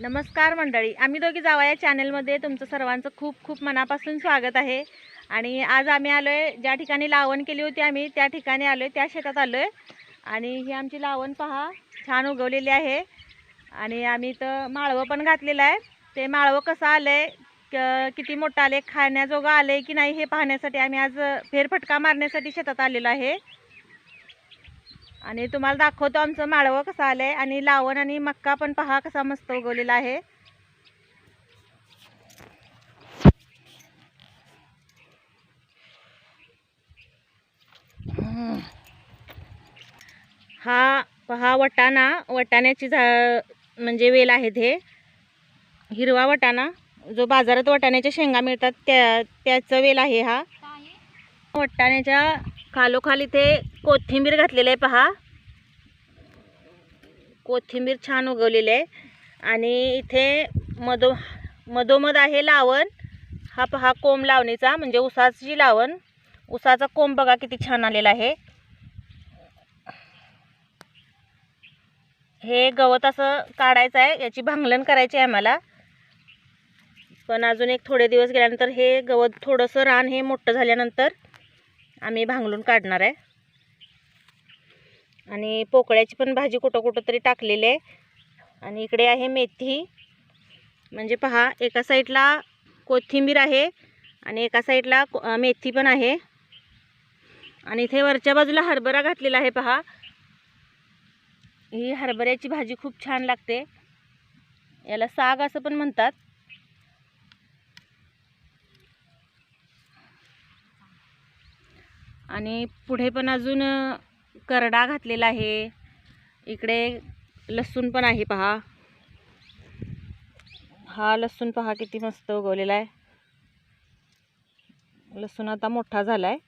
नमस्कार मंडळी. आम्ही दोघी जावा या चॅनलमध्ये तुमचं सर्वांचं खूप खूप मनापासून स्वागत आहे. आणि आज आम्ही आलो आहे ज्या ठिकाणी लावण केली होती आम्ही त्या ठिकाणी आलो आहे त्या शेतात आलो आहे आणि ही आमची लावण पहा छान उगवलेली आहे. आणि आम्ही तर माळवं पण घातलेलं आहे. ते माळवं कसं आलं आहे किती मोठं आले खाण्याजोगं आलं आहे की नाही हे पाहण्यासाठी आम्ही आज फेरफटका मारण्यासाठी शेतात आलेलो आहे. आणि तुम्हाला दाखवतो आमचं माळवं कसं आलंय. आणि लावण आणि मक्का पण पहा कसा मस्त उगवलेला आहे. हा पहा वटाणा. वटाण्याची झा म्हणजे वेल आहेत हे. हिरवा वटाणा. जो बाजारात वटाण्याच्या शेंगा मिळतात त्या त्याचं वेल आहे हा. वटाण्याच्या खालोखाल इथे कोथिंबीर घातलेलं आहे पहा. कोथिंबीर छान उगवलेली आहे. आणि इथे मधो मधोमध आहे लावण. हा पहा कोंब लावणीचा म्हणजे उसाची लावण. उसाचा कोंब बघा किती छान आलेला आहे. हे गवत असं काढायचं आहे याची भांगलन करायची आहे आम्हाला. पण अजून एक थोडे दिवस गेल्यानंतर हे गवत थोडंसं रान हे मोठं झाल्यानंतर आम्ही भांगलून काढणार आहे. आणि पोकळ्याची पण भाजी कुठं कुठं तरी टाकलेली आहे. आणि इकडे आहे मेथी. म्हणजे पहा एका साईडला कोथिंबीर आहे आणि एका साईडला को- मेथी पण आहे. आणि इथे वरच्या बाजूला हरभरा घातलेला आहे पहा. ही हरभऱ्याची भाजी खूप छान लागते. याला साग असं पण म्हणतात. आणि पुढे पण अजून करडा घातलेला आहे. इकडे लसूण पण आहे पहा. हा लसूण पहा किती मस्त उगवलेला आहे. लसूण आता मोठा झाला आहे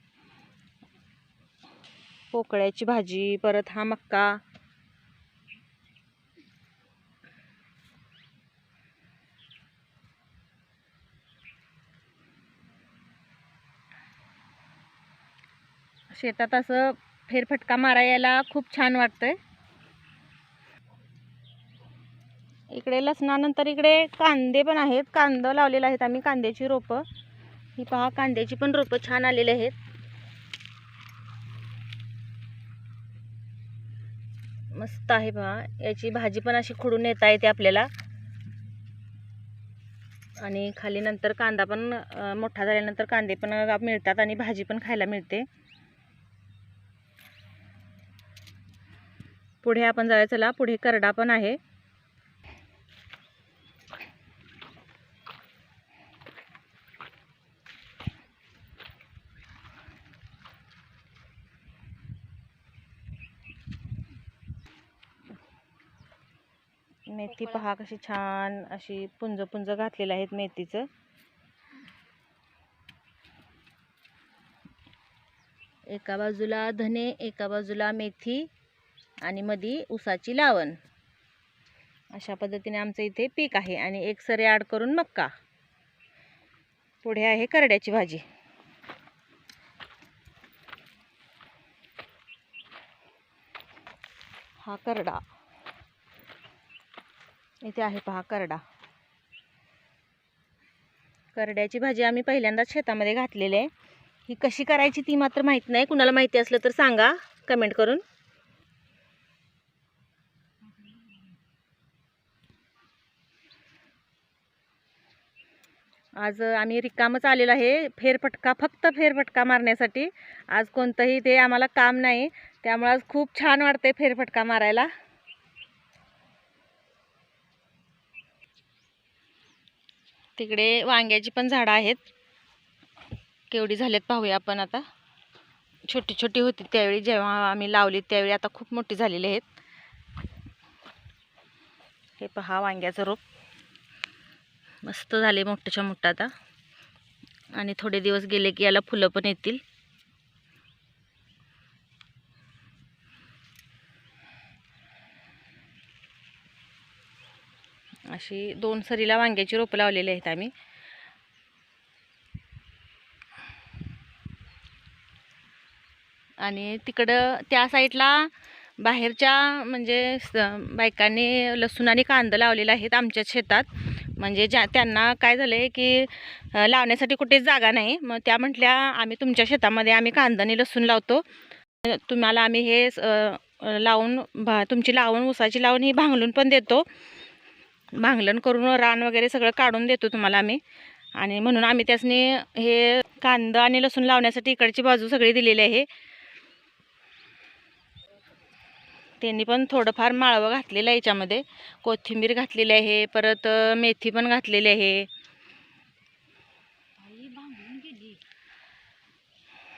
पोकळ्याची भाजी परत हा मक्का. शेतात असं फेरफटका मारायला खूप छान वाटतंय. इकडे लसणानंतर इकडे कांदे पण आहेत. कांदा लावलेला आहेत आम्ही कांद्याची रोपं. ही पहा कांद्याची पण रोपं छान आलेली आहेत. मस्त आहे पहा. याची भाजी पण अशी खुडून येता येते आपल्याला. आणि खाली नंतर कांदा पण मोठा झाल्यानंतर कांदे पण मिळतात आणि भाजी पण खायला मिळते. पुढे आपण जाऊया. चला पुढे करडा पण आहे. मेथी पहा कशी छान अशी पुंज पुंज घातलेली आहेत मेथीचं. एका बाजूला धने एका बाजूला मेथी. आणि मधी उसाची लावण. अशा पद्धतीने आमचं इथे पीक आहे आणि एक सरे आड करून मक्का. पुढे आहे करड्याची भाजी. हा करडा. इथे आहे पहा करडा. करड्याची भाजी आम्ही पहिल्यांदाच शेतामध्ये घातलेली आहे. ही कशी करायची ती मात्र माहीत नाही. कुणाला माहिती असलं तर सांगा. कमेंट करून. आज आम्ही रिकामच आलेलो आहे. फेरफटका फक्त फेरफटका मारण्यासाठी. आज कोणतंही ते आम्हाला काम नाही. त्यामुळे आज खूप छान वाटते फेरफटका मारायला. तिकडे वांग्याची पण झाडं आहेत. केवढी झालेत पाहूया आपण आता. छोटी छोटी होती त्यावेळी जेव्हा आम्ही लावली त्यावेळी आता खूप मोठी झालेली आहेत. हे पहा वांग्याचं रोप. मस्त झाले मोठ्याच्या मोठा आता. आणि थोडे दिवस गेले की याला फुलं पण येतील. अशी दोन सरीला वांग्याची रोपं लावलेली आहेत आम्ही. आणि तिकडं त्या साईडला बाहेरच्या म्हणजे स- बायकांनी लसूण आणि कांदा लावलेला आहेत आमच्या शेतात. म्हणजे ज्या त्यांना काय झालं आहे की लावण्यासाठी कुठेच जागा नाही. मग त्या म्हटल्या आम्ही तुमच्या शेतामध्ये आम्ही कांदाने लसूण लावतो. तुम्हाला आम्ही हे स- लावून भा तुमची लावून ऊसाची लावून ही भांगलून पण देतो. भांगलण करून रान वगैरे सगळं काढून देतो तुम्हाला आम्ही. आणि म्हणून आम्ही त्यासनी हे कांदा आणि लसूण लावण्यासाठी इकडची बाजू सगळी दिलेली आहे. त्यांनी पण थोडंफार माळवं घातलेलं आहे याच्यामध्ये. कोथिंबीर घातलेली आहे परत मेथी पण घातलेली आहे.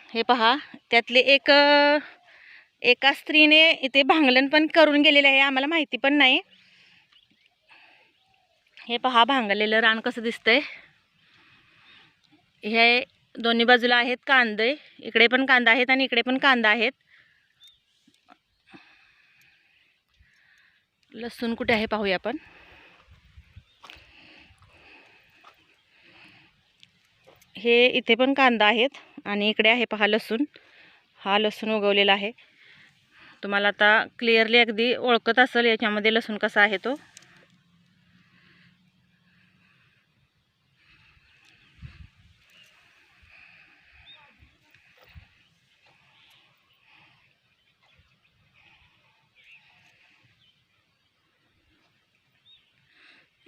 हे पहा त्यातले एक एका स्त्रीने इथे भांगलन पण करून गेलेले आहे आम्हाला माहिती पण नाही. हे पहा भांगलेलं रान कसं दिसतंय. हे दोन्ही बाजूला आहेत कांदे इकडे पण कांदा आहेत आणि इकडे पण कांदा आहेत. लसूण कुठे आहे पाहूया आपण. हे इथे पण कांदा आहेत आणि इकडे आहे पहा लसूण. हा लसूण उगवलेला आहे. तुम्हाला आता क्लिअरली अगदी ओळखत असेल याच्यामध्ये लसूण कसा आहे तो.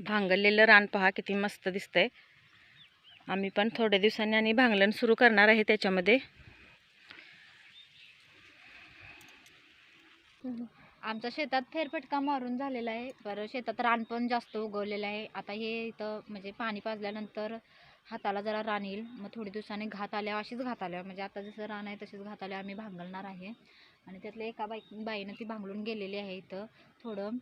भांगलेलं रान पहा किती मस्त दिसतंय. आम्ही पण थोड्या दिवसांनी आणि भांगलण सुरू करणार आहे त्याच्यामध्ये. आमच्या शेतात फेरफटका मारून झालेला आहे. बरं शेतात रान पण जास्त उगवलेलं आहे. आता हे इथं म्हणजे पाणी पाजल्यानंतर हाताला जरा रान येईल. मग थोडी दिवसांनी घात आल्यावर अशीच घात आल्यावर. म्हणजे आता जसं रान आहे तशीच घात आल्या आम्ही भांगलणार आहे. आणि त्यातल्या एका बाई बाईनं ती भांगलून गेलेली आहे इथं. थोडं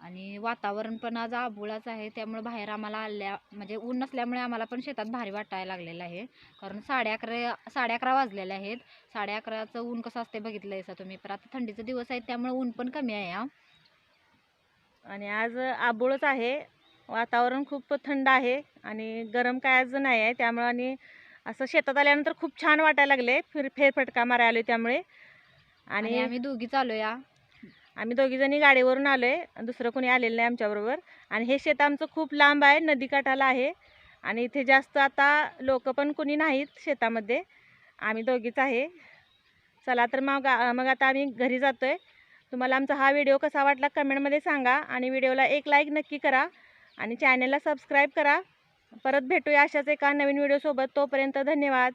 आणि वातावरण पण आज आबोळाच आहे. त्यामुळे बाहेर आम्हाला आल्या म्हणजे ऊन नसल्यामुळे आम्हाला पण शेतात भारी वाटायला लागलेलं आहे. कारण साडे अकरा साडे अकरा वाजलेले आहेत. साडे अकराचं ऊन कसं असते बघितलं आहे तुम्ही. पण आता थंडीचे दिवस आहेत त्यामुळे ऊन पण कमी आहे हा. आणि आज आबोळच आहे. वातावरण खूप थंड आहे आणि गरम काय आज नाही आहे. त्यामुळं आणि असं शेतात आल्यानंतर खूप छान वाटायला लागले. फिर फेरफटका मारायला त्यामुळे. आणि आणि आम्ही दोघी चालू या आम्ही दोघीजणी गाडीवरून आलो आहे दुसरं कोणी आलेलं नाही आमच्याबरोबर. आणि हे शेत आमचं खूप लांब आहे नदीकाठाला आहे. आणि इथे जास्त आता लोक पण कोणी नाहीत शेतामध्ये. आम्ही दोघीच आहे. चला तर मग मग आता आम्ही घरी जातो आहे तुम्हाला आमचा हा व्हिडिओ कसा वाटला कमेंटमध्ये सांगा आणि व्हिडिओला एक लाईक नक्की करा आणि चॅनलला सबस्क्राईब करा. परत भेटूया अशाच एका नवीन व्हिडिओसोबत. तोपर्यंत धन्यवाद.